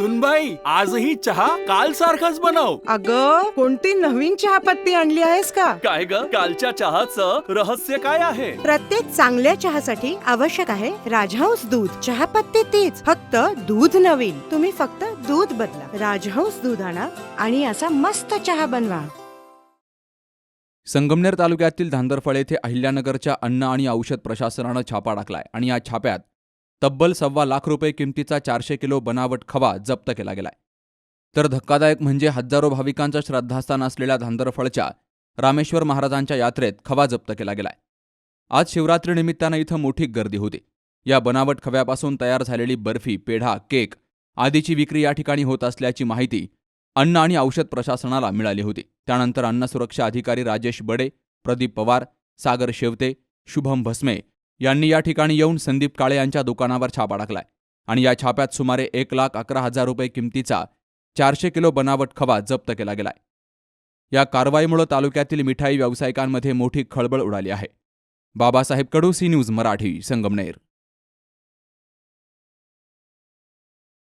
सुनबाई आजही चहा काल सारखाच बनव. अग कोणती नवीन चहापत्ती आणली आहेस का? काय ग? कालच्या चहाचं रहस्य काय आहे? प्रत्येक चांगल्या चहासाठी आवश्यक आहे राजहंस दूध. चहापत्ती तीच फक्त दूध नवीन. तुम्ही फक्त दूध बदला. राजहंस दूध आणा आणि असा मस्त चहा बनवा. संगमनेर तालुक्यातील धांदरफळ येथे अहिल्यानगरच्या अन्न आणि औषध प्रशासनानं छापा टाकलाय आणि या छाप्यात तब्बल सव्वा लाख रुपये किमतीचा चारशे किलो बनावट खवा जप्त केला गेलाय. तर धक्कादायक म्हणजे हजारो भाविकांचं श्रद्धास्थान असलेल्या धांदरफळच्या रामेश्वर महाराजांच्या यात्रेत खवा जप्त केला गेलाय. आज शिवरात्रीनिमित्तानं इथं मोठी गर्दी होती. या बनावट खव्यापासून तयार झालेली बर्फी पेढा केक आदीची विक्री या ठिकाणी होत असल्याची माहिती अन्न आणि औषध प्रशासनाला मिळाली होती. त्यानंतर अन्न सुरक्षा अधिकारी राजेश बडे प्रदीप पवार सागर शेवते शुभम भस्मे यांनी या ठिकाणी येऊन संदीप काळे यांच्या दुकानावर छापा टाकलाय. आणि या छाप्यात सुमारे एक लाख अकरा हजार रुपये किमतीचा चारशे किलो बनावट खवा जप्त केला गेलाय. या कारवाईमुळे तालुक्यातील मिठाई व्यावसायिकांमध्ये मोठी खळबळ उडाली आहे. Babasaheb Kadu C news Marathi Sangamner.